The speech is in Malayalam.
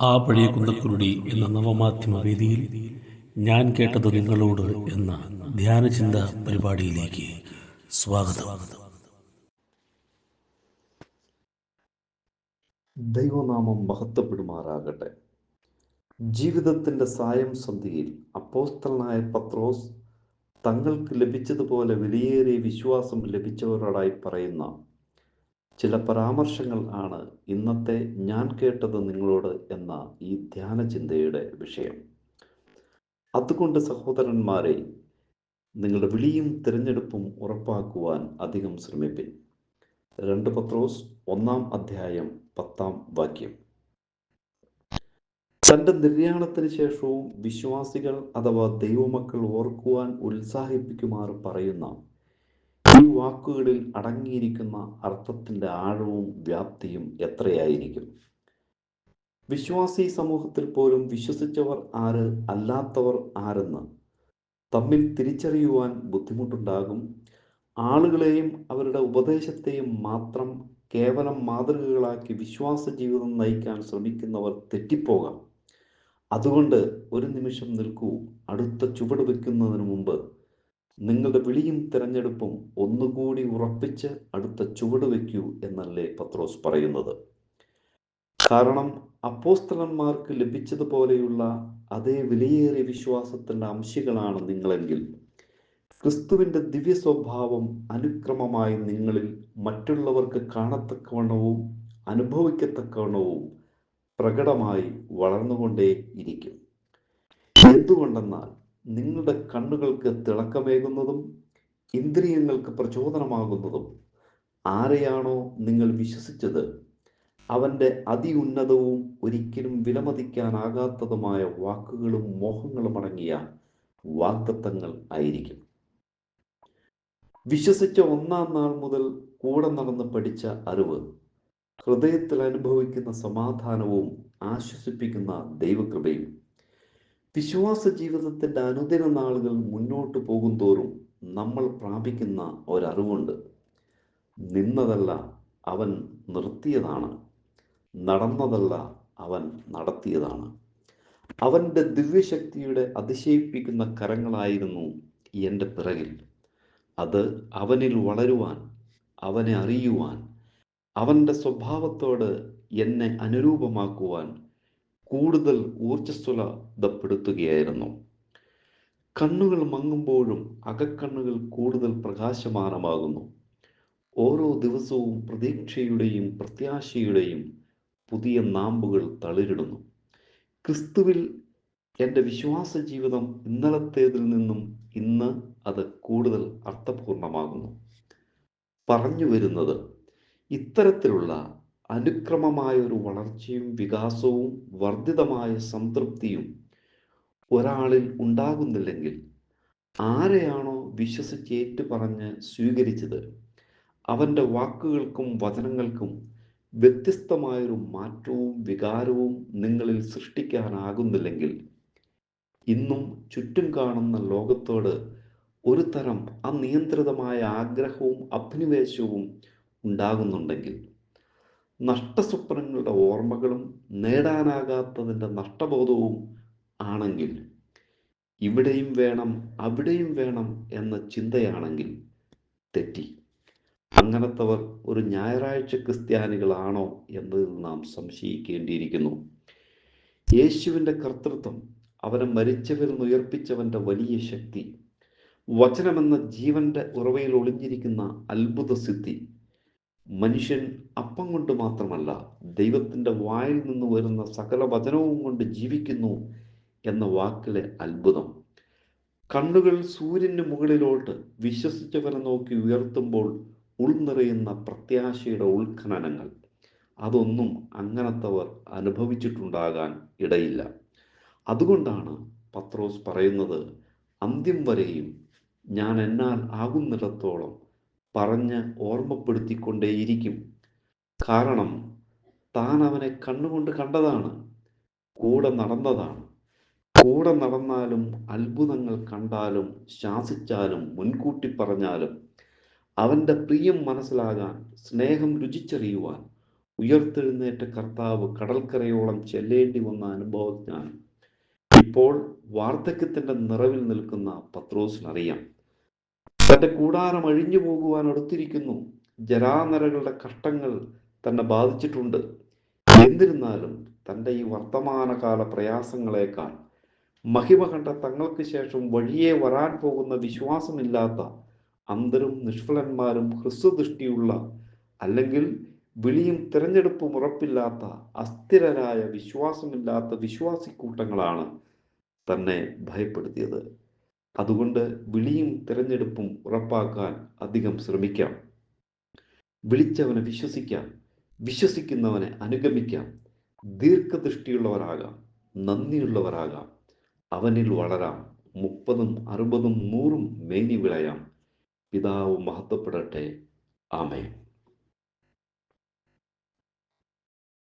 ആ പഴയ കുന്തക്കുരുടി എന്ന നവമാധ്യമ വേദിയിൽ ഞാൻ കേട്ടത് നിങ്ങളോട് എന്ന ധ്യാനചിന്ത പരിപാടിയിലേക്ക് സ്വാഗതം. ദൈവനാമം മഹത്വപ്പെടുമാറാകട്ടെ. ജീവിതത്തിന്റെ സായം സന്ധിയിൽ അപ്പോസ്തലനായ പത്രോസ് തങ്ങൾക്ക് ലഭിച്ചതുപോലെ വിലയേറിയ വിശ്വാസം ലഭിച്ചവരോടായി പറയുന്ന ചില പരാമർശങ്ങൾ ആണ് ഇന്നത്തെ ഞാൻ കേട്ടത് നിങ്ങളോട് എന്ന ഈ ധ്യാന ചിന്തയുടെ വിഷയം. അതുകൊണ്ട് സഹോദരന്മാരെ നിങ്ങളുടെ വിളിയും തിരഞ്ഞെടുപ്പും ഉറപ്പാക്കുവാൻ അധികം ശ്രമിപ്പിൻ. രണ്ട് പത്രോസ് ഒന്നാം അധ്യായം പത്താം വാക്യം. തന്റെ നിര്യാണത്തിന് ശേഷവും വിശ്വാസികൾ അഥവാ ദൈവമക്കൾ ഓർക്കുവാൻ ഉത്സാഹിപ്പിക്കുമാർ പറയുന്ന ഈ വാക്കുകളിൽ അടങ്ങിയിരിക്കുന്ന അർത്ഥത്തിന്റെ ആഴവും വ്യാപ്തിയും എത്രയായിരിക്കും? വിശ്വാസി സമൂഹത്തിൽ പോലും വിശ്വസിച്ചവർ ആര് അല്ലാത്തവർ ആരെന്ന് തമ്മിൽ തിരിച്ചറിയുവാൻ ബുദ്ധിമുട്ടുണ്ടാകും. ആളുകളെയും അവരുടെ ഉപദേശത്തെയും മാത്രം കേവലം മാതൃകകളാക്കി വിശ്വാസ ജീവിതം നയിക്കാൻ ശ്രമിക്കുന്നവർ തെറ്റിപ്പോകാം. അതുകൊണ്ട് ഒരു നിമിഷം നിൽക്കൂ. അടുത്ത ചുവട് വെക്കുന്നതിന് മുമ്പ് നിങ്ങളുടെ വിളിയും തിരഞ്ഞെടുപ്പും ഒന്നുകൂടി ഉറപ്പിച്ച് അടുത്ത ചുവട് വയ്ക്കൂ എന്നല്ലേ പത്രോസ് പറയുന്നത്. കാരണം അപ്പോസ്തലന്മാർക്ക് ലഭിച്ചതുപോലെയുള്ള അതേ വിലയേറിയ വിശ്വാസത്തിന്റെ അംശികളാണ് നിങ്ങളെങ്കിൽ ക്രിസ്തുവിന്റെ ദിവ്യ സ്വഭാവം അനുക്രമമായി നിങ്ങളിൽ മറ്റുള്ളവർക്ക് കാണത്തക്കവണ്ണവും അനുഭവിക്കത്തക്കവണ്ണവും പ്രകടമായി വളർന്നുകൊണ്ടേ ഇരിക്കും എന്തുകൊണ്ടെന്നാൽ നിങ്ങളുടെ കണ്ണുകൾക്ക് തിളക്കമേകുന്നതും ഇന്ദ്രിയങ്ങൾക്ക് പ്രചോദനമാകുന്നതും ആരെയാണോ നിങ്ങൾ വിശ്വസിച്ചത് അവന്റെ അതിഉന്നതവും ഒരിക്കലും വിലമതിക്കാനാകാത്തതുമായ വാക്കുകളും മോഹങ്ങളും അടങ്ങിയ വാഗ്ദത്തങ്ങൾ ആയിരിക്കും. വിശ്വസിച്ച ഒന്നാം നാൾ മുതൽ കൂടെ നടന്ന് പഠിച്ച അറിവ് ഹൃദയത്തിൽ അനുഭവിക്കുന്ന സമാധാനവും ആശ്വസിപ്പിക്കുന്ന ദൈവകൃപയും. വിശ്വാസ ജീവിതത്തിന്റെ അനുദിന നാളുകൾ മുന്നോട്ട് പോകും തോറും നമ്മൾ പ്രാപിക്കുന്ന ഒരറിവുണ്ട്. നിന്നതല്ല അവൻ നിർത്തിയതാണ്. നടന്നതല്ല അവൻ നടത്തിയതാണ്. അവന്റെ ദിവ്യശക്തിയുടെ അതിശയിപ്പിക്കുന്ന കരങ്ങളായിരുന്നു എന്റെ പിറകിൽ. അത് അവനിൽ വളരുവാൻ അവനെ അറിയുവാൻ അവന്റെ സ്വഭാവത്തോട് എന്നെ അനുരൂപമാക്കുവാൻ കൂടുതൽ ഊർജസ്വലതപ്പെടുത്തുകയായിരുന്നു. കണ്ണുകൾ മങ്ങുമ്പോഴും അകക്കണ്ണുകൾ കൂടുതൽ പ്രകാശമാനമാകുന്നു. ഓരോ ദിവസവും പ്രതീക്ഷയുടെയും പ്രത്യാശയുടെയും പുതിയ നാമ്പുകൾ തളിരിടുന്നു. ക്രിസ്തുവിൽ എന്റെ വിശ്വാസ ജീവിതം ഇന്നലത്തേതിൽ നിന്നും ഇന്ന് അത് കൂടുതൽ അർത്ഥപൂർണമാകുന്നു. പറഞ്ഞു വരുന്നത് ഇത്തരത്തിലുള്ള അനുക്രമമായ ഒരു വളർച്ചയും വികാസവും വർദ്ധിതമായ സംതൃപ്തിയും ഒരാളിൽ ഉണ്ടാകുന്നില്ലെങ്കിൽ ആരെയാണോ വിശ്വസിച്ച് ഏറ്റുപറഞ്ഞ് സ്വീകരിച്ചത്? അവന്റെ വാക്കുകൾക്കും വചനങ്ങൾക്കും വ്യത്യസ്തമായൊരു മാറ്റവും വികാരവും നിങ്ങളിൽ സൃഷ്ടിക്കാനാകുന്നില്ലെങ്കിൽ ഇന്നും ചുറ്റും കാണുന്ന ലോകത്തോട് ഒരു തരം അനിയന്ത്രിതമായ ആഗ്രഹവും അഭിനിവേശവും ഉണ്ടാകുന്നുണ്ടെങ്കിൽ നഷ്ടസ്വപ്നങ്ങളുടെ ഓർമ്മകളും നേടാനാകാത്തതിന്റെ നഷ്ടബോധവും ആണെങ്കിൽ ഇവിടെയും വേണം അവിടെയും വേണം എന്ന ചിന്തയാണെങ്കിൽ തെറ്റി. അങ്ങനത്തവർ ഒരു ഞായറാഴ്ച ക്രിസ്ത്യാനികളാണോ എന്നതിൽ നാം സംശയിക്കേണ്ടിയിരിക്കുന്നു. യേശുവിന്റെ കർത്തൃത്വം അവനെ മരിച്ചവരിൽ ഉയർപ്പിച്ചവന്റെ വലിയ ശക്തി വചനമെന്ന ജീവന്റെ ഉറവയിൽ ഒളിഞ്ഞിരിക്കുന്ന അത്ഭുത സിദ്ധി മനുഷ്യൻ അപ്പം കൊണ്ട് മാത്രമല്ല ദൈവത്തിന്റെ വായിൽ നിന്ന് വരുന്ന സകല വചനവും കൊണ്ട് ജീവിക്കുന്നു എന്ന വാക്കിലെ അത്ഭുതം. കണ്ണുകൾ സൂര്യന് മുകളിലോട്ട് വിശ്വസിച്ചവരെ നോക്കി ഉയർത്തുമ്പോൾ ഉൾനിറയുന്ന പ്രത്യാശയുടെ ഉത്ഖനനങ്ങൾ. അതൊന്നും അങ്ങനത്തവർ അനുഭവിച്ചിട്ടുണ്ടാകാൻ ഇടയില്ല. അതുകൊണ്ടാണ് പത്രോസ് പറയുന്നത് അന്ത്യം വരെയും ഞാൻ എന്നാൽ ആകുന്നിടത്തോളം പറഞ്ഞ് ഓർമ്മപ്പെടുത്തിക്കൊണ്ടേയിരിക്കും. കാരണം താൻ അവനെ കണ്ണുകൊണ്ട് കണ്ടതാണ് കൂടെ നടന്നതാണ്. കൂടെ നടന്നാലും അത്ഭുതങ്ങൾ കണ്ടാലും ശാസിച്ചാലും മുൻകൂട്ടി പറഞ്ഞാലും അവന്റെ പ്രിയം മനസ്സിലാകാൻ സ്നേഹം രുചിച്ചറിയുവാൻ ഉയർത്തെഴുന്നേറ്റ കർത്താവ് കടൽക്കരയോളം ചെല്ലേണ്ടി വന്ന അനുഭവജ്ഞാനം. ഇപ്പോൾ വാർദ്ധക്യത്തിന്റെ നിറവിൽ നിൽക്കുന്ന പത്രോസിനറിയാം. തന്റെ കൂടാരം അഴിഞ്ഞു പോകുവാൻ അടുത്തിരിക്കുന്നു. ജരാനരകളുടെ കഷ്ടങ്ങൾ തന്നെ ബാധിച്ചിട്ടുണ്ട്. എന്നിരുന്നാലും തന്റെ ഈ വർത്തമാനകാല പ്രയാസങ്ങളെക്കാൾ മഹിമ കണ്ട തങ്ങൾക്ക് ശേഷം വഴിയെ വരാൻ പോകുന്ന വിശ്വാസമില്ലാത്ത അന്തരും നിഷ്ഫലന്മാരും ഹ്രസ്വദൃഷ്ടിയുള്ള അല്ലെങ്കിൽ വിളിയും തിരഞ്ഞെടുപ്പും ഉറപ്പില്ലാത്ത അസ്ഥിരരായ വിശ്വാസമില്ലാത്ത വിശ്വാസിക്കൂട്ടങ്ങളാണ് തന്നെ ഭയപ്പെടുത്തിയത്. അതുകൊണ്ട് വിളിയും തിരഞ്ഞെടുപ്പും ഉറപ്പാക്കാൻ അധികം ശ്രമിക്കാം. വിളിച്ചവനെ വിശ്വസിക്കാം. വിശ്വസിക്കുന്നവനെ അനുഗമിക്കാം. ദീർഘദൃഷ്ടിയുള്ളവരാകാം. നന്ദിയുള്ളവരാകാം. അവനിൽ വളരാം. മുപ്പതും അറുപതും നൂറും മേനി വിളയാം. പിതാവ് മഹത്വപ്പെടട്ടെ. ആമേൻ.